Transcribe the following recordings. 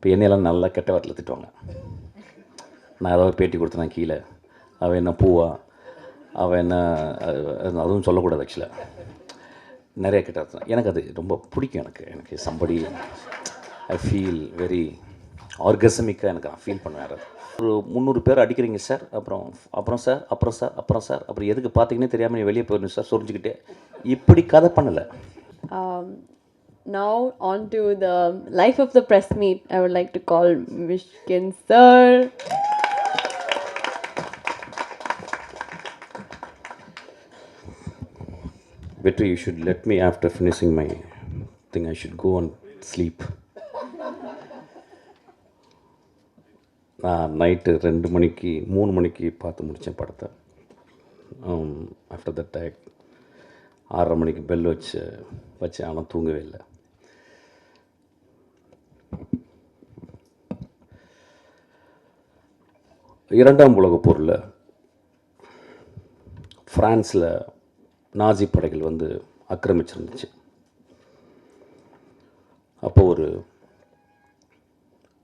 இப்போ என்னையெல்லாம் நல்லா கெட்ட வார்த்தையில் திட்டுவாங்க. நான் ஏதாவது பேட்டி கொடுத்தேன் கீழே. அவன் என்ன பூவா? அவன் என்ன அது- அதுவும் சொல்லக்கூடாது ஆக்சுவலாக நிறைய கெட்ட எனக்கு அது ரொம்ப பிடிக்கும் எனக்கு. எனக்கு சம்படி ஐ ஃபீல் வெரி ஆர்கசமிக்காக எனக்கு நான் ஃபீல் பண்ணுவேன் அது. ஒரு முந்நூறு பேர் அடிக்கிறீங்க சார் அப்புறம் அப்புறம் சார் அப்புறம் சார் அப்புறம் சார் அப்புறம் எதுக்கு பார்த்தீங்கன்னே தெரியாமல் நீ வெளியே போயிடணும் சார் சொரிஞ்சுக்கிட்டே. இப்படி கதை பண்ணலை. now on to the life of the press meet. I would like to call Mishkin sir. Vetri, you should let me after finishing my thing. I should go and sleep. நான் night ரெண்டு மணிக்கு மூணு மணிக்கு பார்த்து முடித்தேன் படத்தை after that I ஆறரை மணிக்கு பெல் வச்சு வச்சேன் ஆனால் தூங்கவே இல்லை இரண்டாம் உலகப் போரில் ஃப்ரான்ஸில் நாஜி படைகள் வந்து ஆக்கிரமிச்சிருந்துச்சு. அப்போ ஒரு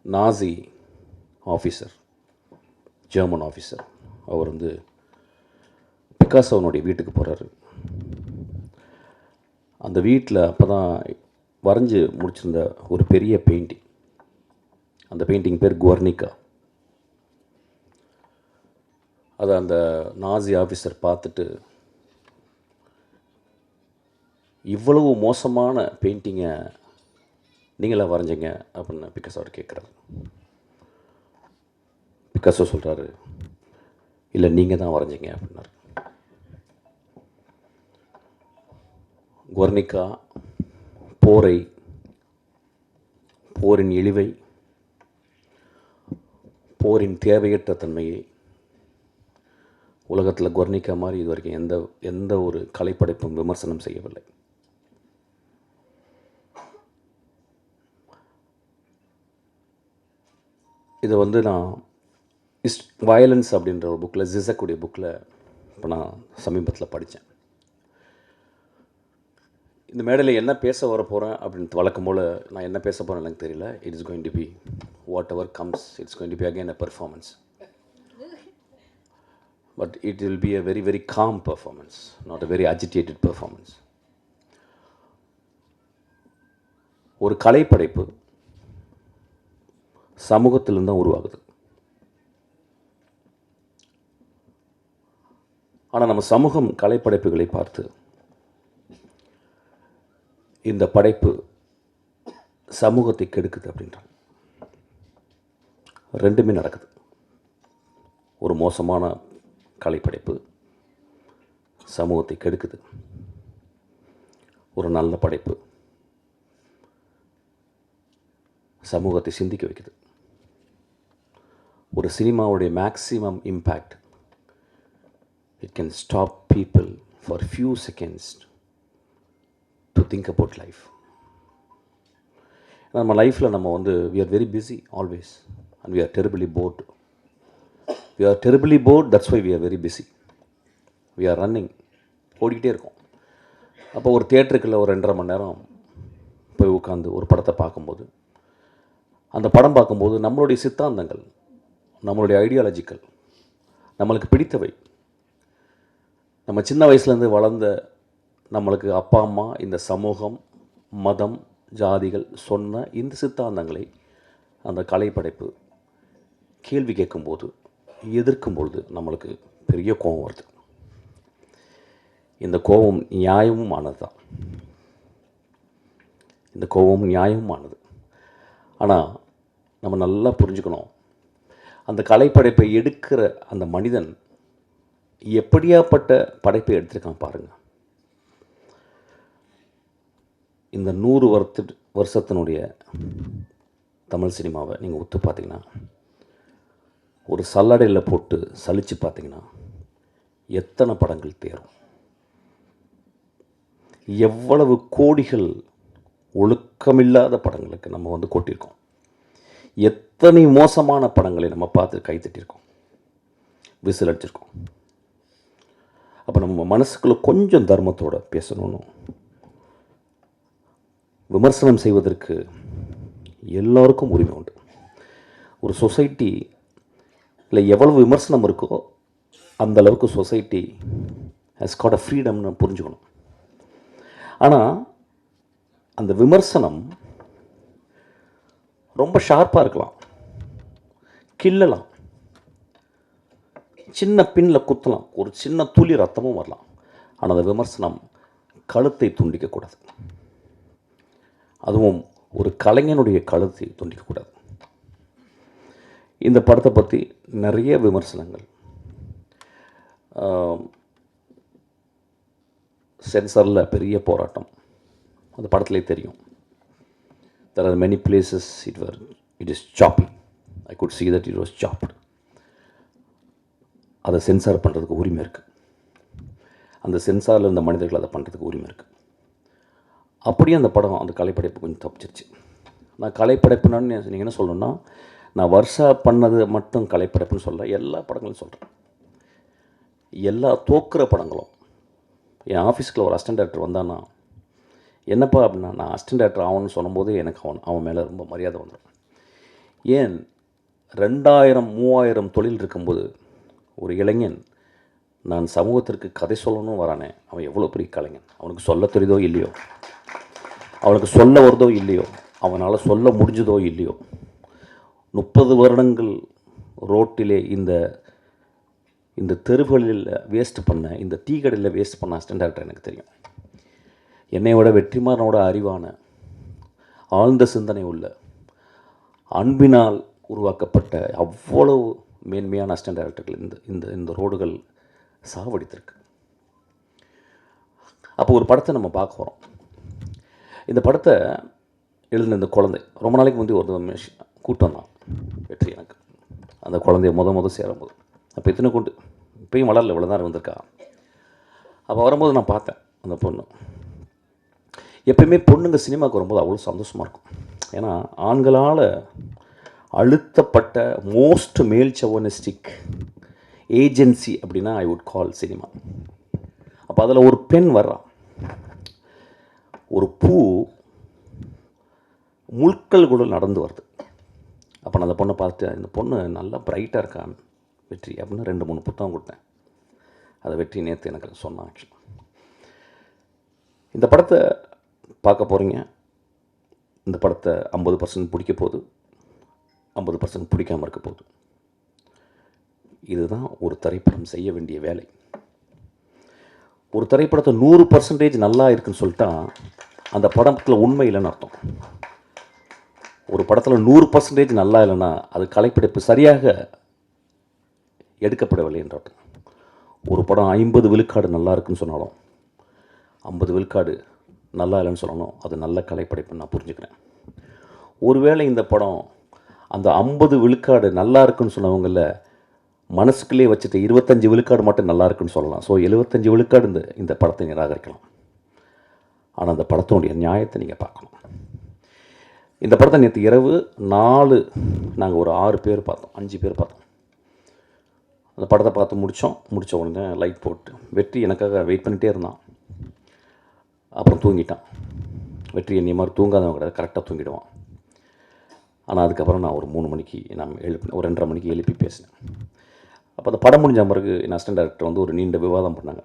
நாசி ஆஃபீஸர் ஜெர்மன் ஆஃபீஸர் அவர் வந்து பிகாசோனுடைய வீட்டுக்கு போகிறாரு அந்த வீட்டில் அப்போ தான் வரைஞ்சி முடிச்சிருந்த ஒரு பெரிய பெயிண்டிங் அந்த பெயிண்டிங் பேர் குவர்னிகா அதை அந்த நாசி ஆஃபீஸர் பார்த்துட்டு இவ்வளவு மோசமான பெயிண்டிங்கை நீங்களாக வரைஞ்சிங்க? அப்படின்னு பிகாசோ அவர் கேட்குறாரு. பிகாசோ சொல்கிறாரு இல்லை நீங்கள் தான் வரைஞ்சிங்க அப்படின்னாரு. குவர்னிகா போரை போரின் இழிவை போரின் தேவையற்ற தன்மையை உலகத்தில் குவர்னிகா மாதிரி இது வரைக்கும் எந்த எந்த ஒரு கலைப்படைப்பும் விமர்சனம் செய்யவில்லை. இதை வந்து நான் இஸ் வயலன்ஸ் அப்படின்ற ஒரு புக்கில் ஜிசக்குடைய புக்கில் இப்போ நான் சமீபத்தில் படித்தேன் இந்த மேடையில் என்ன பேச வர போகிறேன் அப்படின்னு வழக்கம் போல் நான் என்ன பேச போகிறேன் எனக்கு தெரியல. It is going to be whatever comes it's going to be again a performance but it will be a very very calm performance not a very agitated performance ஒரு கலைப்படைப்பு சமூகத்திலிருந்து தான் உருவாகுது. ஆனால் நம்ம சமூகம் கலைப்படைப்புகளை பார்த்து இந்த படைப்பு சமூகத்தை கெடுக்குது அப்படின்றாங்க. ரெண்டுமே நடக்குது. ஒரு மோசமான கலைப்படைப்பு சமூகத்தை கெடுக்குது. ஒரு நல்ல படைப்பு சமூகத்தை சிந்திக்க வைக்குது. ஒரு சினிமாவுடைய maximum impact it can stop people for few seconds to think about life நம்ம லைஃப்பில் நம்ம வந்து we are very busy always and we are terribly bored we are terribly bored that's why we are very busy we are running ஓடிக்கிட்டே இருக்கோம். அப்போ ஒரு தேட்டருக்குள்ள ஒரு ரெண்டரை மணி நேரம் போய் உட்காந்து ஒரு படத்தை பார்க்கும்போது அந்த படம் பார்க்கும்போது நம்மளுடைய சித்தாந்தங்கள் நம்மளுடைய ஐடியாலஜிக்கல் நம்மளுக்கு பிடித்தவை. நம்ம சின்ன வயசுலேருந்து வளர்ந்த நம்மளுக்கு அப்பா அம்மா இந்த சமூகம் மதம் ஜாதிகள் சொன்ன இந்த சித்தாந்தங்களை அந்த கலைப்படைப்பு கேள்வி கேட்கும்போது எதிர்க்கும்பொழுது நம்மளுக்கு பெரிய கோபம் வருது. இந்த கோபம் நியாயமுமானது தான். இந்த கோபம் நியாயமுமானது ஆனால் நம்ம நல்லா புரிஞ்சுக்கணும். அந்த கலைப்படைப்பை எடுக்கிற அந்த மனிதன் எப்படியாப்பட்ட படைப்பை எடுத்திருக்கான் பாருங்கள் இந்த நூறு வருத்த வருஷத்தினுடைய தமிழ் சினிமாவை நீங்கள் ஒத்து பார்த்தீங்கன்னா ஒரு சல்லடையில் போட்டு சலித்து பார்த்தீங்கன்னா எத்தனை படங்கள் தேரும்? எவ்வளவு கோடிகள் ஒழுக்கமில்லாத படங்களுக்கு நம்ம வந்து கொட்டியிருக்கோம். எத்தனை மோசமான படங்களை நம்ம பார்த்து கைத்தட்டியிருக்கோம் விசில் அடிச்சிருக்கோம். அப்போ நம்ம மனசுக்குள்ளே கொஞ்சம் தர்மத்தோடு பேசணும்னு விமர்சனம் செய்வதற்கு எல்லோருக்கும் உரிமை உண்டு. ஒரு சொசைட்டி இல்லை எவ்வளவு விமர்சனம் இருக்கோ அந்த அளவுக்கு சொசைட்டி ஹஸ் காட் அ ஃப்ரீடம்னு புரிஞ்சுக்கணும். ஆனால் அந்த விமர்சனம் ரொம்ப ஷார்ப்பாக இருக்கலாம். கிள்ளலாம். சின்ன பின்னில் குத்தலாம். ஒரு சின்ன துளி ரத்தமும் வரலாம். ஆனால் அந்த விமர்சனம் கழுத்தை துண்டிக்கக்கூடாது. அதுவும் ஒரு கலைஞனுடைய கழுத்தை துண்டிக்கக்கூடாது. இந்த படத்தை பற்றி நிறைய விமர்சனங்கள். சென்சாரில் பெரிய போராட்டம். அந்த படத்திலே தெரியும். There are many places it were it is chopping I could see that it was chopped அதை சென்சார் பண்ணுறதுக்கு உரிமை இருக்குது அந்த சென்சாரில் இருந்த மனிதர்கள் அதை பண்ணுறதுக்கு உரிமை இருக்குது அப்படியே அந்த படம் அந்த கலைப்படைப்பு கொஞ்சம் தப்பிச்சிருச்சு. நான் கலைப்படைப்புனான்னு நீங்கள் என்ன சொல்லணும்னா நான் வருஷா பண்ணது மட்டும் கலைப்படைப்புன்னு சொல்ல எல்லா படங்களும் சொல்கிறேன் எல்லா தோக்குற படங்களும். என் ஆஃபீஸ்க்குள்ள ஒரு அசிஸ்டன்ட் டேரக்டர் வந்தான்னா என்னப்பா அப்படின்னா நான் அசிஸ்டன்ட் டேரக்டர் ஆகணும்னு சொல்லும்போது எனக்கு அவன் அவன் மேலே ரொம்ப மரியாதை வந்துடும் ஏன்? ரெண்டாயிரம் மூவாயிரம் தொழில் இருக்கும்போது ஒரு இளைஞன் நான் சமூகத்திற்கு கதை சொல்லணும்னு வரானே அவன் எவ்வளோ பெரிய கலைஞன்? அவனுக்கு சொல்ல தெரியுதோ இல்லையோ? அவனுக்கு சொல்ல வருதோ இல்லையோ அவனால் சொல்ல முடிஞ்சதோ இல்லையோ முப்பது வருடங்கள் ரோட்டிலே இந்த இந்த தெருவுகளில் வேஸ்ட் பண்ண இந்த டீ கடையில் வேஸ்ட் பண்ண அசிஸ்டன்ட் டேரக்டர் எனக்கு தெரியும். என்னையோட விட வெற்றிமாறனோட அறிவான ஆழ்ந்த சிந்தனை உள்ள அன்பினால் உருவாக்கப்பட்ட அவ்வளவு மேன்மையான அசிஸ்டன்ட் டேரக்டர்கள் இந்த இந்த இந்த ரோடுகள் சாவடித்திருக்கு. அப்போ ஒரு படத்தை நம்ம பார்க்க போகிறோம் இந்த படத்தை எழுதின இந்த குழந்தை ரொம்ப நாளைக்கு முந்தைய ஒரு கூட்டம் தான் வெற்றி எனக்கு. அந்த குழந்தைய முத முத சேரும்போது. அப்போ இத்தனை கொண்டு. இப்பயும் வளரல இவ்வளோ தான் வந்திருக்கா அப்போ வரும்போது நான் பார்த்தேன் அந்த பொண்ணு. எப்பயுமே பொண்ணுங்க சினிமாவுக்கு வரும்போது அவ்வளோ சந்தோஷமாக இருக்கும். ஏன்னா ஆண்களால் அழுத்தப்பட்ட மோஸ்ட் மேல் சவனிஸ்டிக் ஏஜென்சி அப்படின்னா ஐ வுட் கால் சினிமா அப்போ அதில் ஒரு பெண் வர்றான் ஒரு பூ முழுக்கள் கூட நடந்து வருது. அப்போ நான் அந்த பொண்ணை பார்த்து இந்த பொண்ணு நல்லா பிரைட்டாக இருக்கான் வெற்றி அப்படின்னு ரெண்டு மூணு புத்தகம் கொடுத்தேன். அதை வெற்றி நேற்று எனக்கு சொன்னான் ஆக்சுவலாக இந்த படத்தை பார்க்க போகிறீங்க இந்த படத்தை ஐம்பது பர்சன்ட் பிடிக்க போகுது. ஐம்பது பர்சன்ட் பிடிக்காமல் இருக்க போகுது. இதுதான் ஒரு திரைப்படம் செய்ய வேண்டிய வேலை. ஒரு திரைப்படத்தை நூறு பர்சன்டேஜ் நல்லா இருக்குன்னு சொல்லிட்டா அந்த படத்தில் உண்மை இல்லைன்னு அர்த்தம். ஒரு படத்தில் நூறு பர்சன்டேஜ் நல்லா இல்லைன்னா அது கலைப்படைப்பு சரியாக எடுக்கப்படவில்லை என்ற அர்த்தம். ஒரு படம் ஐம்பது விழுக்காடு நல்லா இருக்குன்னு சொன்னாலும் ஐம்பது விழுக்காடு நல்லா இல்லைன்னு சொல்லணும் அது நல்ல கலைப்படைப்புன்னு நான் புரிஞ்சுக்கிறேன். ஒருவேளை இந்த படம் அந்த ஐம்பது விழுக்காடு நல்லா இருக்குன்னு சொன்னவங்கள மனசுக்குள்ளே வச்சுட்டு இருபத்தஞ்சி விழுக்காடு மட்டும் நல்லா இருக்குன்னு சொல்லலாம். ஸோ எழுபத்தஞ்சி விழுக்காடு இந்த இந்த படத்தை நிராகரிக்கலாம். ஆனால் அந்த படத்தினுடைய நியாயத்தை நீங்கள் பார்க்கணும். இந்த படத்தை நேற்று இரவு நாலு நாங்கள் ஒரு ஆறு பேர் பார்த்தோம் அஞ்சு பேர் பார்த்தோம். அந்த படத்தை பார்த்து முடித்தோம் முடித்த உடனே லைட் போட்டு வெற்றி எனக்காக வெயிட் பண்ணிகிட்டே இருந்தான். அப்புறம் தூங்கிட்டான். வெற்றி என்னை மாதிரி தூங்காதவன் கிடையாது கரெக்டாக தூங்கிடுவான். ஆனால் அதுக்கப்புறம் நான் ஒரு மூணு மணிக்கு நான் எழுப்பி ஒரு ரெண்டரை மணிக்கு எழுப்பி பேசினேன். அப்போ அந்த படம் முடிஞ்ச பிறகு என் அசிஸ்டன்ட் டேரக்டர் வந்து ஒரு நீண்ட விவாதம் பண்ணாங்க.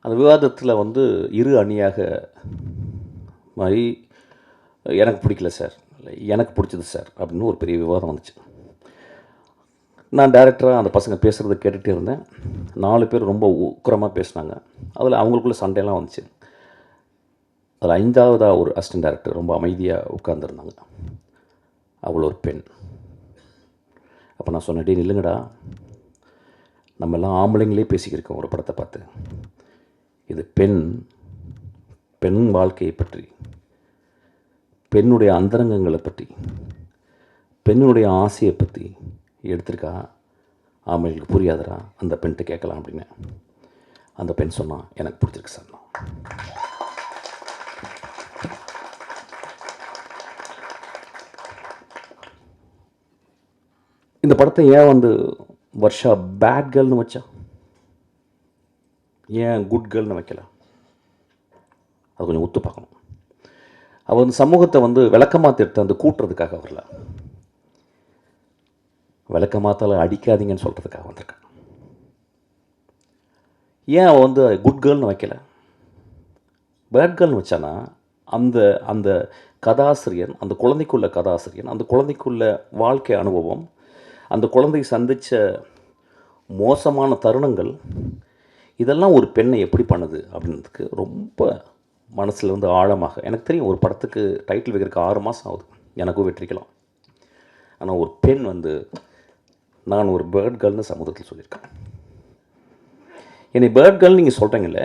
அந்த விவாதத்தில் வந்து இரு அணியாக மாதிரி எனக்கு பிடிக்கல சார் இல்லை எனக்கு பிடிச்சது சார் அப்படின்னு ஒரு பெரிய விவாதம் வந்துச்சு. நான் டேரக்டராக அந்த பசங்க பேசுகிறத கேட்டுகிட்டே இருந்தேன். நாலு பேர் ரொம்ப உக்கரமாக பேசினாங்க. அதில் அவங்களுக்குள்ள சண்டையெல்லாம் வந்துச்சு. அதில் ஐந்தாவதாக ஒரு அசிஸ்டன்ட் டேரக்டர் ரொம்ப அமைதியாக உட்காந்துருந்தாங்க அவள் ஒரு பெண். அப்போ நான் சொன்னேன் டே நில்லுங்கடா. நம்ம எல்லாம் ஆம்பளைங்களே பேசிக்கிருக்கோம் ஒரு படத்தை பார்த்து. இது பெண் பெண் வாழ்க்கையை பற்றி பெண்ணுடைய அந்தரங்கங்களை பற்றி பெண்ணுடைய ஆசையை பற்றி எடுத்திருக்கா? ஆம்பளைங்களுக்கு புரியாதரா அந்த பெண்கிட்ட கேட்கலாம் அப்படின்னு. அந்த பெண் சொன்னால் எனக்கு பிடிச்சிருக்கு சார். இந்த படத்தை ஏன் வந்து வருஷா பேட் கேர்ள்னு வச்சா? ஏன் குட் கேர்ள்னு வைக்கல? அது கொஞ்சம் ஒத்து பார்க்கணும். அவர் வந்து சமூகத்தை வந்து விளக்கமாக திட்ட வந்து கூட்டுறதுக்காக வரல. விளக்கமாத்தால் அடிக்காதீங்கன்னு சொல்கிறதுக்காக வந்திருக்கான். ஏன் அவன் வந்து குட் கேர்ள்னு வைக்கல? பேட் கேர்ள்னு வச்சானா அந்த அந்த கதாசிரியன் அந்த குழந்தைக்குள்ள கதாசிரியன் அந்த குழந்தைக்குள்ள வாழ்க்கை அனுபவம் அந்த குழந்தை சந்தித்த மோசமான தருணங்கள் இதெல்லாம் ஒரு பெண்ணை எப்படி பண்ணுது அப்படின்றதுக்கு ரொம்ப மனசில் வந்து ஆழமாக எனக்கு தெரியும் ஒரு படத்துக்கு டைட்டில் வைக்கிறதுக்கு ஆறு மாதம் ஆகுது. எனக்கும் வெற்றிக்கலாம். ஆனால் ஒரு பெண் வந்து நான் ஒரு பேர்ட் கேர்ள்னு சமூகத்தில் சொல்லியிருக்கேன். என்னை பேர்ட் கேர்ள் நீங்கள் சொல்கிறீங்கல்ல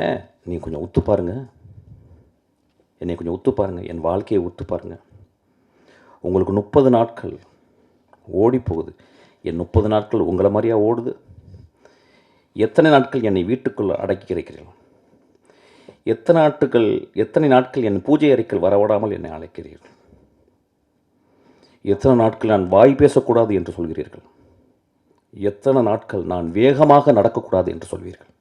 நீங்கள் கொஞ்சம் ஒத்து பாருங்க. என்னை கொஞ்சம் ஒத்து பாருங்கள் என் வாழ்க்கையை ஒத்து பாருங்கள் உங்களுக்கு முப்பது நாட்கள் ஓடி போகுது என் முப்பது நாட்கள் உங்களை மாதிரியா ஓடுது? எத்தனை நாட்கள் என்னை வீட்டுக்குள் அடக்கி கிடைக்கிறீர்கள் எத்தனை நாட்கள் எத்தனை நாட்கள் என் பூஜை அறைக்குள் வரவிடாமல் என்னை அழைக்கிறீர்கள்? எத்தனை நாட்கள் நான் வாய் பேசக்கூடாது என்று சொல்கிறீர்கள்? எத்தனை நாட்கள் நான் வேகமாக நடக்கக்கூடாது என்று சொல்வீர்கள்?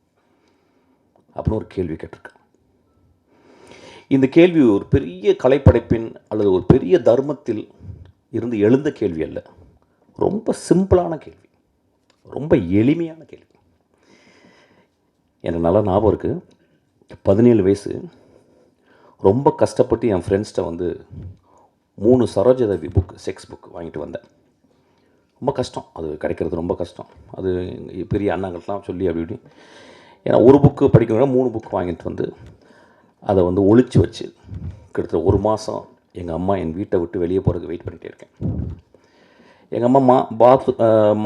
அப்படின்னு ஒரு கேள்வி கேட்டிருக்கேன். இந்த கேள்வி ஒரு பெரிய கலைப்படைப்பின் அல்லது ஒரு பெரிய தர்மத்தில் இருந்து எழுந்த கேள்வி அல்ல. ரொம்ப சிம்பிளான கேள்வி. ரொம்ப எளிமையான கேள்வி. எனக்கு நல்லா ஞாபகம் இருக்குது பதினேழு வயசு ரொம்ப கஷ்டப்பட்டு என் ஃப்ரெண்ட்ஸ்கிட்ட வந்து மூணு சரோஜதேவி புக் செக்ஸ் புக் வாங்கிட்டு வந்தேன். ரொம்ப கஷ்டம். அது கிடைக்கிறது ரொம்ப கஷ்டம். அது பெரிய அண்ணாங்கள்லாம் சொல்லி அப்படி இப்படி. ஏன்னா ஒரு புக்கு படிக்கணும்னா மூணு புக் வாங்கிட்டு வந்து அதை வந்து ஒழிச்சு வச்சு கிட்டத்தட்ட ஒரு மாதம் எங்கள் அம்மா என் வீட்டை விட்டு வெளியே போகிறதுக்கு வெயிட் பண்ணிகிட்டே இருக்கேன். எங்கள் அம்மா மா பாத்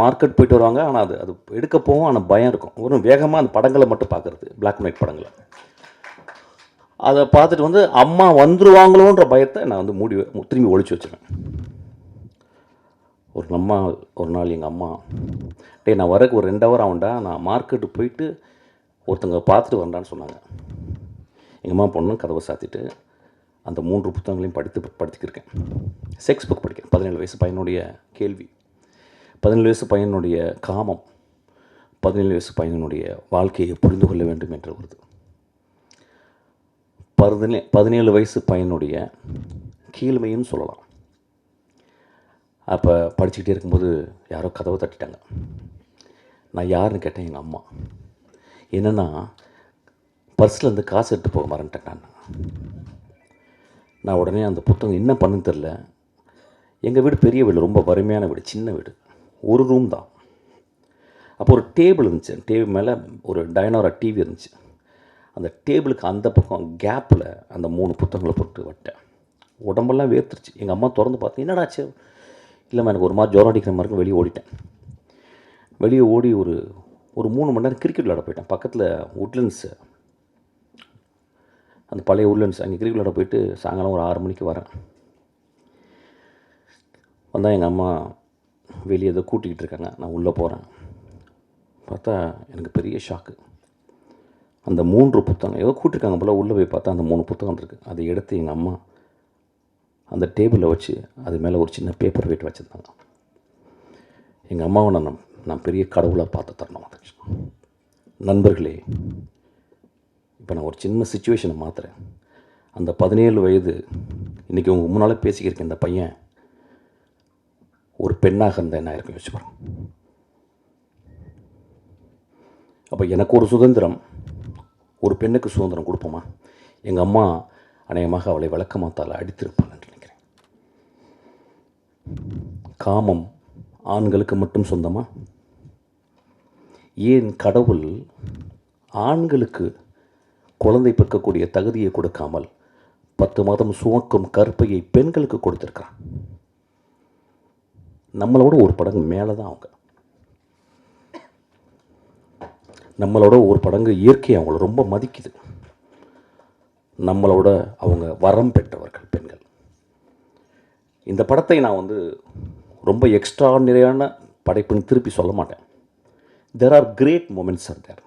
மார்க்கெட் போயிட்டு வருவாங்க. ஆனால் அது அது எடுக்க போகும். ஆனால் பயம் இருக்கும். ஒரு வேகமாக அந்த படங்களை மட்டும் பார்க்குறது. பிளாக் அண்ட் ஒயிட் படங்களை. அதை பார்த்துட்டு வந்து அம்மா வந்துருவாங்களோன்ற பயத்தை நான் வந்து மூடி திரும்பி ஒழிச்சு வச்சுருவேன். ஒரு அம்மா ஒரு நாள் எங்கள் அம்மா டேய் நான் வரக்கு ஒரு ரெண்டு ஹவர் ஆகும்டா. நான் மார்க்கெட்டு போயிட்டு ஒருத்தங்க பார்த்துட்டு வரேன்டான்னு சொன்னாங்க. எங்கள் அம்மா பொண்ணு கதவை சாத்திட்டு அந்த மூன்று புத்தகங்களையும் படித்து படித்துக்கிருக்கேன் செக்ஸ் புக் படிக்கிறேன். பதினேழு வயசு பையனுடைய கேள்வி. பதினேழு வயசு பையனுடைய காமம். பதினேழு வயசு பையனுடைய வாழ்க்கையை புரிந்து கொள்ள வேண்டும் என்று வருது பதினே பதினேழு வயசு பையனுடைய கீழ்மையும் சொல்லலாம். அப்போ படிச்சுக்கிட்டே இருக்கும்போது யாரோ கதவை தட்டிட்டாங்க. நான் யாருன்னு கேட்டேன் எங்கள் அம்மா. என்னென்னா பர்ஸில் இருந்து காசு எடுத்து போக மறந்துட்டேன் நான். நான் உடனே அந்த புத்தகம் என்ன பண்ணுன்னு தெரில எங்கள் வீடு பெரிய வீடு ரொம்ப வறுமையான வீடு சின்ன வீடு. ஒரு ரூம் தான். அப்போ ஒரு டேபிள் இருந்துச்சு. டேபிள் மேலே ஒரு டைனோரா டிவி இருந்துச்சு. அந்த டேபிளுக்கு அந்த பக்கம் கேப்பில் அந்த மூணு புத்தகங்களை போட்டு வட்டேன். உடம்பெல்லாம் வேர்த்துருச்சு. எங்கள் அம்மா திறந்து பார்த்து என்னடாச்சு இல்லைம்மா எனக்கு ஒரு மாதிரி ஜுரம் அடிக்கிற மாதிரி இருக்கும் வெளியே ஓடிட்டேன். வெளியே ஓடி ஒரு ஒரு மூணு மணி நேரம் கிரிக்கெட் விளையாட போயிட்டேன். பக்கத்தில் உட்லண்ட்ஸு அந்த பழைய உட்லண்ட்ஸ் அங்கே கிரிக்கெட் விளையாட போயிட்டு சாயங்காலம் ஒரு ஆறு மணிக்கு வரேன். வந்தால் எங்கள் அம்மா வெளியே ஏதோ கூட்டிக்கிட்டு இருக்காங்க. நான் உள்ளே போகிறேன் பார்த்தா எனக்கு பெரிய ஷாக்கு அந்த மூன்று புத்தகம் ஏதோ கூட்டிருக்காங்க போல் உள்ளே போய் பார்த்தா அந்த மூணு புத்தகம் இருக்குது அதை எடுத்து எங்கள் அம்மா அந்த டேபிளில் வச்சு அது மேலே ஒரு சின்ன பேப்பர் வெயிட் வச்சுருந்தாங்க. எங்கள் அம்மாவை நான் நான் பெரிய கடவுளாக பார்த்து தரணும். நண்பர்களே இப்போ நான் ஒரு சின்ன சுச்சுவேஷனை மாற்றுறேன் அந்த பதினேழு வயது இன்றைக்கி உங்கள் முன்னால் பேசிக்கிருக்க இந்த பையன் ஒரு பெண்ணாக இருந்தால் என்ன இருக்கும் யோசிச்சு பாருங்க. அப்போ எனக்கு ஒரு சுதந்திரம் ஒரு பெண்ணுக்கு சுதந்திரம் கொடுப்போமா? எங்கள் அம்மா அநேகமாக அவளை விளக்கமாத்தால் அடித்திருப்பாள் நினைக்கிறேன். காமம் ஆண்களுக்கு மட்டும் சொந்தமா? ஏன் கடவுள் ஆண்களுக்கு குழந்தை பிறக்கக்கூடிய தகுதியை கொடுக்காமல் பத்து மாதம் சுமக்கும் கற்பையை பெண்களுக்கு கொடுத்துருக்கான் நம்மளோட ஒரு படங்கு மேலே தான் அவங்க. நம்மளோட ஒரு படங்கு இயற்கையை அவங்கள ரொம்ப மதிக்குது. நம்மளோட அவங்க வரம் பெற்றவர்கள் பெண்கள். இந்த படத்தை நான் வந்து ரொம்ப எக்ஸ்ட்ராடினரியான படைப்புன்னு திருப்பி சொல்ல மாட்டேன். There are great moments are there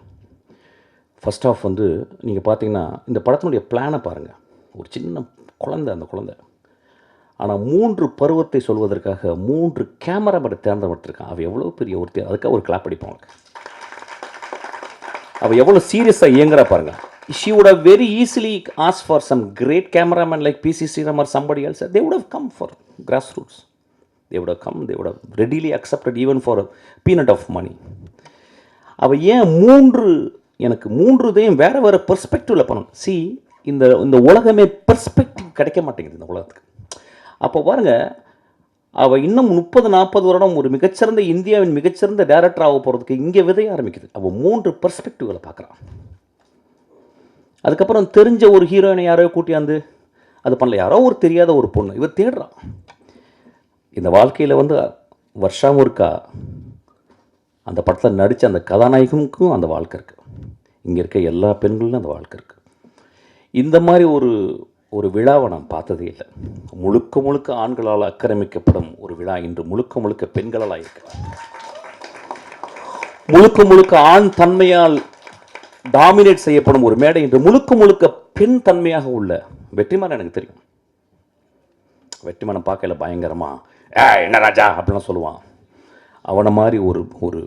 first of வந்து நீங்கள் பார்த்தீங்கன்னா இந்த படத்தினுடைய பிளானை பாருங்கள் ஒரு சின்ன குழந்தை அந்த குழந்தை. ஆனால் மூன்று பருவத்தை சொல்வதற்காக மூன்று கேமரா கேமராமேனை தேர்ந்தெடுத்திருக்கான் அவள் எவ்வளோ பெரிய ஒருத்தி அதுக்காக ஒரு கிளாப் அடிப்போம் அவளுக்கு. அவள் எவ்வளோ சீரியஸாக இயங்குறா பாருங்க. She would have very easily as far some great cameraman like P C Sriram or somebody else they would have come for grass roots they would have come they would have readily accepted even for peanut of money அவள் ஏன் மூன்று எனக்கு மூன்று இதையும் வேறு வேறு பெர்ஸ்பெக்டிவில் பண்ணணும். C இந்த இந்த உலகமே பெர்ஸ்பெக்டிவ் கிடைக்க மாட்டேங்குது இந்த உலகத்துக்கு. அப்போ பாருங்க அவள் இன்னும் முப்பது நாற்பது வருடம் ஒரு மிகச்சிறந்த இந்தியாவின் மிகச்சிறந்த டேரக்டர் ஆக போகிறதுக்கு இங்கே விதைய ஆரம்பிக்குது. அவள் மூன்று பெர்ஸ்பெக்டிவ்களை பார்க்குறான் அதுக்கப்புறம் தெரிஞ்ச ஒரு ஹீரோயினை யாரையோ கூட்டியாந்து அது பண்ணல. யாரோ ஒரு தெரியாத ஒரு பொண்ணு இவர் தேடுறான் இந்த வாழ்க்கையில் வந்து வருஷமும் இருக்கா அந்த படத்தில் நடித்த அந்த கதாநாயகனுக்கும் அந்த வாழ்க்கை இருக்குது இங்கே இருக்க எல்லா பெண்களும் அந்த வாழ்க்கை இருக்குது இந்த மாதிரி ஒரு ஒரு விழாவை நான் பார்த்ததே இல்லை. முழுக்க முழுக்க ஆண்களால் ஆக்கிரமிக்கப்படும் ஒரு விழா இன்று முழுக்க முழுக்க பெண்களால் இருக்கு முழுக்க முழுக்க ஆண் தன்மையால் டாமினேட் செய்யப்படும் ஒரு மேடை இன்று முழுக்க முழுக்க பெண் தன்மையாக உள்ள வெற்றிமாறன் எனக்கு தெரியும். வெற்றிமாறன் பார்க்கல பயங்கரமா ஏ என்ன ராஜா? அப்படிலாம் சொல்லுவான். அவனை மாதிரி ஒரு ஒரு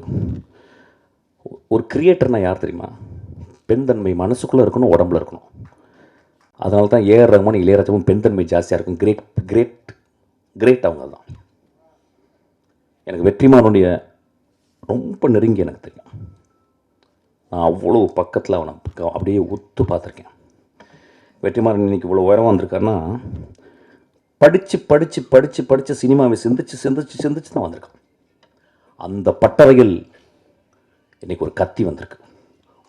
ஒரு கிரியேட்டர்னா யார் தெரியுமா? பெண் தன்மை மனசுக்குள்ளே இருக்கணும் உடம்புல இருக்கணும். அதனால தான் ஏஆர் ரகுமான் இளையராஜாவும் பெண் தன்மை ஜாஸ்தியாக இருக்கும். கிரேட் கிரேட் கிரேட் அவங்க தான் எனக்கு வெற்றிமாறனுடைய ரொம்ப நெருங்கி எனக்கு தெரியும். நான் அவ்வளோ பக்கத்தில் அவனை அப்படியே ஒத்து பார்த்துருக்கேன். வெற்றிமாறன் இன்னைக்கு இவ்வளோ உயரம் வந்திருக்காருன்னா படித்து படித்து படித்து படித்து சினிமாவை சிந்திச்சு சிந்திச்சு சிந்திச்சு தான் வந்திருக்கான். அந்த பட்டறையில் இன்றைக்கி ஒரு கத்தி வந்திருக்கு.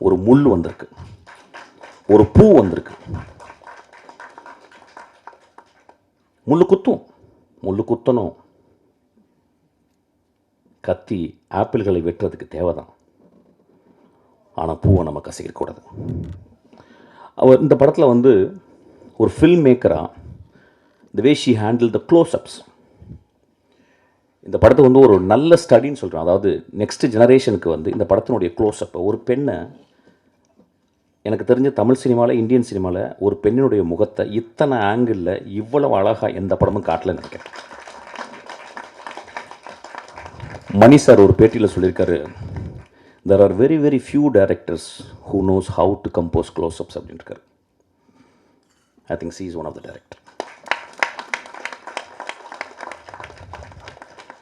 ஒரு முள் வந்திருக்கு. ஒரு பூ வந்திருக்கு. முள் குத்தும். முள்ளு குத்தணும். கத்தி ஆப்பிள்களை வெட்டுறதுக்கு தேவைதான். ஆனால் பூவை நம்ம கசக்கிடக்கூடாது. அவர் இந்த படத்தில் வந்து ஒரு film மேக்கராக the way she handle the close ups இந்த படத்தை வந்து ஒரு நல்ல ஸ்டடின்னு சொல்கிறேன் அதாவது நெக்ஸ்ட் ஜெனரேஷனுக்கு வந்து இந்த படத்தினுடைய க்ளோஸ்அப் ஒரு பெண்ணை எனக்கு தெரிஞ்ச தமிழ் சினிமாவில் இந்தியன் சினிமாவில் ஒரு பெண்ணினுடைய முகத்தை இத்தனை ஆங்கிளில் இவ்வளவு அழகாக எந்த படமும் காட்டல நினைக்கிறேன். மணி சார் ஒரு பேட்டியில் சொல்லியிருக்காரு there are very very few directors who knows how to compose close ups இருக்காரு. I think she is one of the director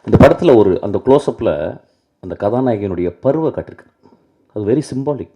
இந்த படத்தில் ஒரு அந்த க்ளோஸ்அப்பில் அந்த கதாநாயகனுடைய பருவை காட்டிருக்கு அது வெரி சிம்பாலிக்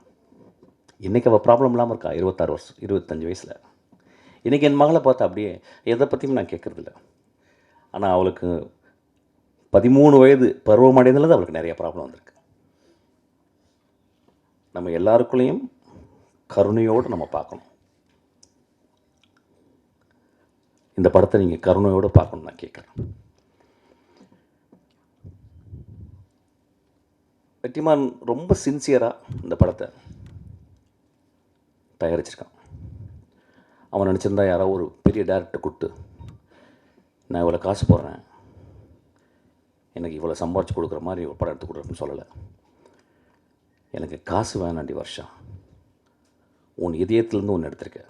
இன்றைக்கி அவள் ப்ராப்ளம் இல்லாமல் இருக்கா? இருபத்தாறு வருஷம் இருபத்தஞ்சி வயசில். இன்றைக்கி என் மகளை பார்த்தா அப்படியே எதை பற்றியும் நான் கேட்குறதில்ல ஆனால் அவளுக்கு பதிமூணு வயது பருவமடைந்ததுலேருந்து அவளுக்கு நிறைய ப்ராப்ளம் வந்திருக்கு. நம்ம எல்லாருக்குள்ளேயும் கருணையோடு நம்ம பார்க்கணும். இந்த படத்தை நீங்கள் கருணையோடு பார்க்கணும் நான் கேட்குறேன் வெற்றிமான் ரொம்ப சின்சியராக இந்த படத்தை தயாரிச்சிருக்கான். அவன் நினச்சிருந்தா யாரோ ஒரு பெரிய டேரக்டர் கொடுத்து நான் இவ்வளோ காசு போடுறேன். எனக்கு இவ்வளோ சம்பாரிச்சு கொடுக்குற மாதிரி ஒரு படம் எடுத்து கொடுக்குறேன்னு சொல்லலை. எனக்கு காசு வேணாண்டி வருஷம் உன் இதயத்துலேருந்து ஒன்று எடுத்திருக்க.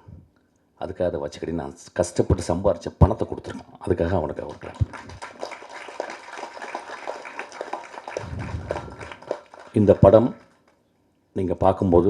அதுக்காக அதை வச்சுக்கடி நான் கஷ்டப்பட்டு சம்பாரித்த பணத்தை கொடுத்துருக்கேன். அதுக்காக அவனுக்கு கொடுக்குறேன். இந்த படம் நீங்கள் பார்க்கும்போது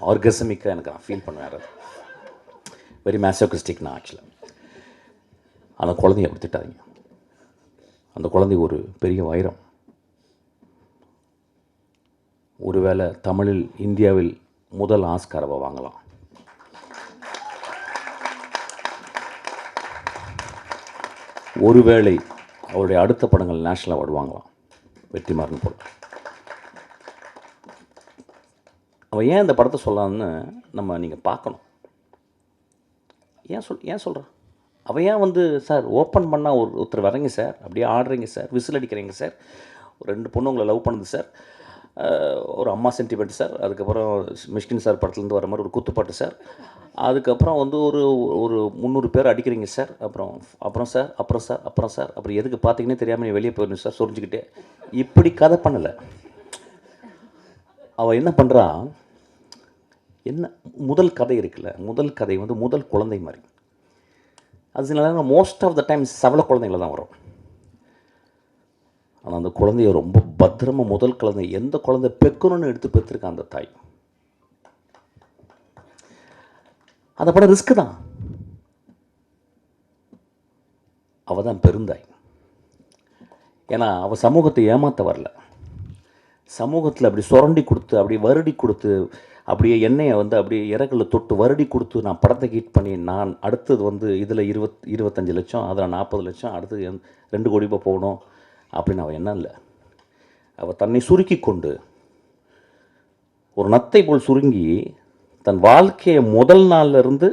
ஆர்கசமிக்காக எனக்கு நான் ஃபீல் பண்ணுவேன் அது வெரி மேசோகிஸ்டிக் நான் ஆக்சுவலாக அந்த குழந்தைய அப்படி திட்டாதீங்க அந்த குழந்தை ஒரு பெரிய வைரம். ஒருவேளை தமிழில் இந்தியாவில் முதல் ஆஸ்காரவை வாங்கலாம். ஒருவேளை அவருடைய அடுத்த படங்கள் நேஷ்னல் அவார்டு வாங்கலாம். வெற்றிமாறன் போல். அவன் ஏன் இந்த படத்தை சொல்லலாம்னு நம்ம நீங்கள் பார்க்கணும். ஏன் சொல் ஏன் சொல்கிறான் அவன் ஏன் வந்து சார் ஓப்பன் பண்ணால் ஒரு ஒருத்தர் வரீங்க சார். அப்படியே ஆடுறீங்க சார். விசில் அடிக்கிறீங்க சார். ஒரு ரெண்டு பொண்ணு உங்களை லவ் பண்ணுது சார். ஒரு அம்மா சென்டிமெண்ட் சார். அதுக்கப்புறம் மிஷ்கின் சார் படத்துலேருந்து வர மாதிரி ஒரு குத்துப்பாட்டு சார். அதுக்கப்புறம் வந்து ஒரு ஒரு முந்நூறு பேர் அடிக்கிறீங்க சார். அப்புறம் அப்புறம் சார் அப்புறம் சார் அப்புறம் சார். அப்புறம் எதுக்கு பார்த்தீங்கன்னே தெரியாமல் நீ வெளியே போயிடணும் சார் சொரிஞ்சுக்கிட்டே. இப்படி கதை பண்ணலை. அவள் என்ன பண்ணுறான் என்ன முதல் கதை இருக்குல்ல முதல் கதை வந்து முதல் குழந்தை மாதிரி. அது சில நேரம் மோஸ்ட் ஆஃப் த டைம் சவள குழந்தைங்கள தான் வரும். ஆனால் அந்த குழந்தைய ரொம்ப பத்திரமா முதல் குழந்தை எந்த குழந்தை பெக்கணும்னு எடுத்து பெற்றிருக்கான் அந்த தாய்? அந்த படம் ரிஸ்க் தான். அவள் தான் பெருந்தாய். ஏன்னா அவள் சமூகத்தை ஏமாற்ற வரல. சமூகத்தில் அப்படி சுரண்டி கொடுத்து அப்படி வருடி கொடுத்து அப்படியே எண்ணெயை வந்து அப்படியே இறகுல தொட்டு வருடி கொடுத்து நான் படத்தை கீட் பண்ணி நான் அடுத்தது வந்து இதில் இருபத் இருபத்தஞ்சு லட்சம் அதில் நாற்பது லட்சம் அடுத்தது என் ரெண்டு கோடி ரூபாய் போகணும் அப்படின்னு அவள் எண்ணம் இல்லை. அவள் தன்னை சுருக்கி கொண்டு ஒரு நத்தை போல் சுருங்கி தன் வாழ்க்கையை முதல் நாள்லேருந்து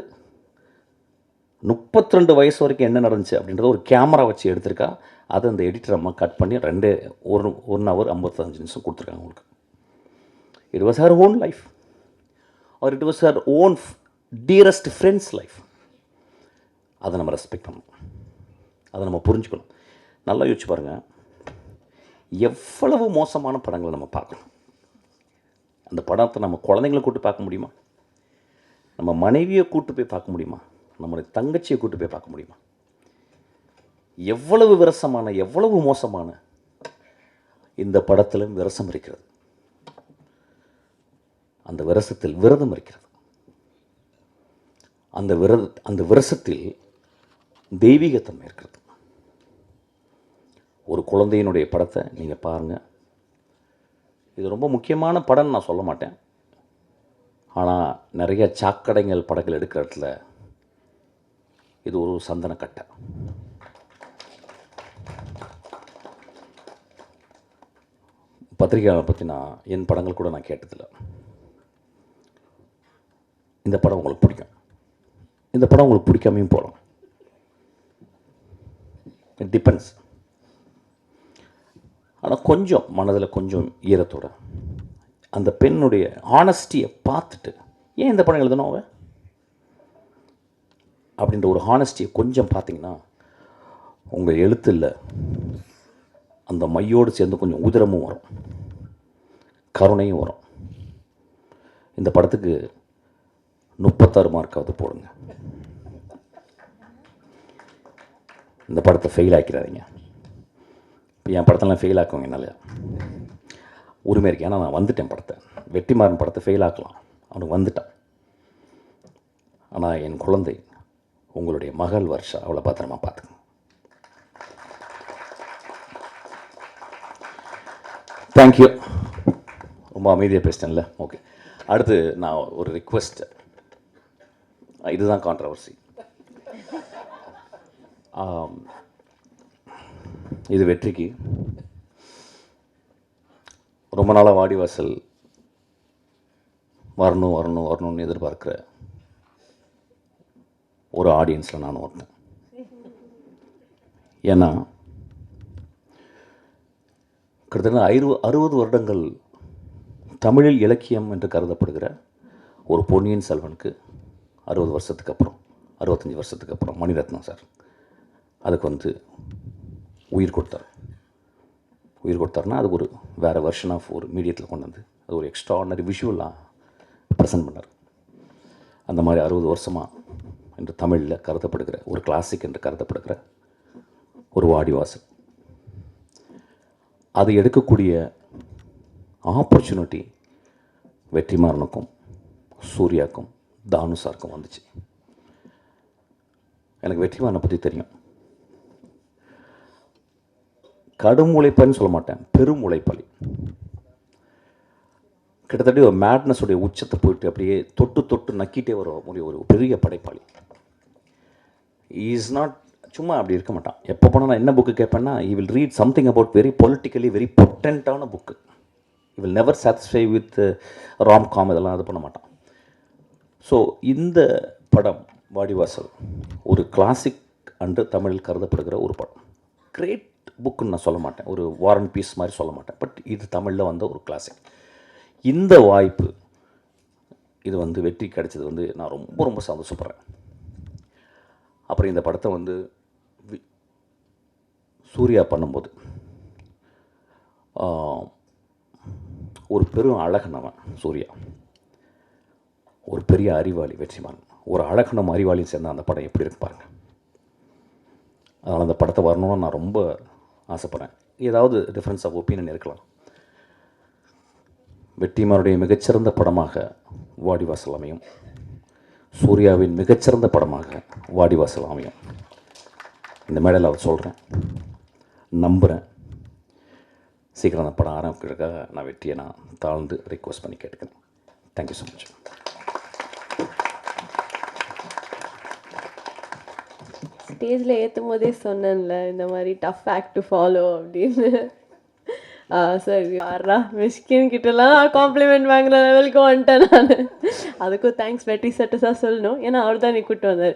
முப்பத்தி ரெண்டு வயசு வரைக்கும் என்ன நடந்துச்சு அப்படின்றத ஒரு கேமரா வச்சு எடுத்திருக்கா. அதை அந்த எடிட்டர் அம்மா கட் பண்ணி ரெண்டு ஒரு ஒன் ஹவர் ஐம்பத்தஞ்சு நிமிஷம் கொடுத்துருக்காங்க உங்களுக்கு it was her own life or it was her own dearest friends life அதை நம்ம ரெஸ்பெக்ட் பண்ணணும். அதை நம்ம புரிஞ்சுக்கணும். நல்லா யோசிச்சு பாருங்கள் எவ்வளவு மோசமான படங்களை நம்ம பார்க்கணும். அந்த படத்தை நம்ம குழந்தைங்களை கூட்டு பார்க்க முடியுமா? நம்ம மனைவியை கூட்டு போய் பார்க்க முடியுமா? நம்மளுடைய தங்கச்சியை கூட்டு போய் பார்க்க முடியுமா? எவ்வளவு விரசமான எவ்வளவு மோசமான இந்த படத்திலும் விரசம் இருக்கிறது. அந்த விரசத்தில் விரதம் இருக்கிறது. அந்த விரத அந்த விரசத்தில் தெய்வீகத்தன்மை இருக்கிறது. ஒரு குழந்தையினுடைய படத்தை நீங்கள் பாருங்கள் இது ரொம்ப முக்கியமான படம்னு நான் சொல்ல மாட்டேன். ஆனால் நிறைய சாக்கடைங்கள் படங்கள் எடுக்கிற இடத்துல இது ஒரு சந்தன கட்டை. பத்திரிகையாளர் பற்றி நான் என் படங்கள் கூட நான் கேட்டதில்லை. இந்த படம் உங்களுக்கு பிடிக்கும். இந்த படம் உங்களுக்கு பிடிக்காமையும் போகலாம். இட் டிபெண்ட்ஸ் ஆனால் கொஞ்சம் மனதில் கொஞ்சம் ஈரத்தோட அந்த பெண்ணுடைய ஆனஸ்டியை பார்த்துட்டு ஏன் இந்த படம் எழுதணும் அவன்? அப்படின்ற ஒரு ஹானஸ்டியை கொஞ்சம் பார்த்தீங்கன்னா உங்கள் எழுத்தில் அந்த மையோடு சேர்ந்து கொஞ்சம் உதிரமும் வரும். கருணையும் வரும். இந்த படத்துக்கு முப்பத்தாறு மார்க்காவது போடுங்க. இந்த படத்தை ஃபெயில் ஆக்கிறாதீங்க இப்போ என் படத்தெல்லாம் ஃபெயில் ஆக்குவாங்க என்னால். உரிமை இருக்கு. ஏன்னா நான் வந்துட்டேன் படத்தை. வெற்றிமாறன் படத்தை ஃபெயில் ஆக்கலாம். அவனுக்கு வந்துட்டான். ஆனால் என் குழந்தை உங்களுடைய மகள் வருஷா? அவளை பத்திரமா பார்த்துக்கணும் தேங்க்யூ ரொம்ப அமைதியாக பேசிட்டேன்ல. ஓகே அடுத்து நான் ஒரு ரிக்வஸ்ட்டு இதுதான் கான்ட்ரவர்சி இது வெற்றிக்கு. ரொம்ப நாளாக வாடிவாசல் வரணும் வரணும் வரணும்னு எதிர்பார்க்குற ஒரு ஆடியன்ஸில் நான் ஒருத்தன். ஏன்னா கிட்டத்தட்ட ஐரு அறுபது வருடங்கள் தமிழில் இலக்கியம் என்று கருதப்படுகிற ஒரு பொன்னியின் செல்வனுக்கு அறுபது வருஷத்துக்கு அப்புறம் அறுபத்தஞ்சி வருஷத்துக்கு அப்புறம் மணிரத்னம் சார். அதுக்கு வந்து உயிர் கொடுத்தார். உயிர் கொடுத்தாருன்னா அது ஒரு வேறு வெர்ஷன் ஆஃப் ஒரு மீடியத்தில் கொண்டு வந்து அது ஒரு எக்ஸ்ட்ராடனரி விஷுவலாக ப்ரெசென்ட் பண்ணார். அந்த மாதிரி அறுபது வருஷமாக என்று தமிழில் கருதப்படுகிற ஒரு கிளாசிக் என்று கருதப்படுகிற ஒரு வாடிவாசல். அது எடுக்கக்கூடிய ஆப்பர்ச்சுனிட்டி வெற்றிமாறனுக்கும் சூர்யாவுக்கும் தானு சாருக்கும் வந்துச்சு. எனக்கு வெற்றிமாறனை பற்றி தெரியும். கடும் உழைப்பன்னு சொல்ல மாட்டேன். பெரும் உழைப்பாளி கிட்டத்தட்ட ஒரு மேட்னஸுடைய உச்சத்தை போயிட்டு அப்படியே தொட்டு தொட்டு நக்கிட்டே வர முடிய ஒரு பெரிய படைப்பாளி. இஸ் நாட் சும்மா அப்படி இருக்க மாட்டான். எப்போ போனால் நான் என்ன book கேட்பேன்னா he will read something about very politically very பொட்டண்ட்டான book will never satisfy with rom com இதெல்லாம் இது பண்ண மாட்டான். ஸோ இந்த படம் வாடிவாசல் ஒரு கிளாசிக் அன்று தமிழில் கருதப்படுகிற ஒரு படம். கிரேட் புக்குன்னு நான் சொல்ல மாட்டேன். ஒரு வாரன் பீஸ் மாதிரி சொல்ல மாட்டேன். பட் இது தமிழில் வந்த ஒரு கிளாசிக் இந்த வாய்ப்பு இது வந்து வெற்றி கிடைச்சது வந்து நான் ரொம்ப ரொம்ப சந்தோஷப்படுறேன். அப்புறம் இந்த படத்தை வந்து வி- சூர்யா பண்ணும்போது ஒரு பெரும் அழகனவன் சூர்யா. ஒரு பெரிய அறிவாளி வெற்றிமாறன் ஒரு அழகனம் அறிவாளியும் சேர்ந்த அந்த படம் எப்படி இருக்கு பாருங்கள் அதனால் அந்த படத்தை வரணும்னு நான் ரொம்ப ஆசைப்பட்றேன். ஏதாவது டிஃப்ரென்ஸ் ஆஃப் ஒப்பீனியன் இருக்கலாம். வெற்றிமாருடைய மிகச்சிறந்த படமாக வாடிவாசல் அமையும். சூர்யாவின் மிகச்சிறந்த படமாக வாடிவாசல் அமையும். இந்த மேடையில் அவர் சொல்கிறேன் நம்புகிறேன் சீக்கிரம் அந்த படம் ஆரம்பிக்கிறதுக்காக நான் வெற்றியை நான் தாழ்ந்து ரிக்வஸ்ட் பண்ணி கேட்டுக்கிறேன். தேங்க்யூ ஸோ மச் ஸ்டேஜில் ஏற்றும் போதே சொன்னேன்ல இந்த மாதிரி டஃப் ஆக்ட் டு ஃபாலோ அப்படின்னு. சரி யாரா மிஷ்கின் கிட்டலாம் காம்ப்ளிமெண்ட் வாங்குற லெவலுக்கு வந்துட்டேன் நான். அதுக்கும் தேங்க்ஸ் வெற்றி சட்டஸாக சொல்லணும். ஏன்னா அவர் தான் நீ கூப்பிட்டு வந்தார்.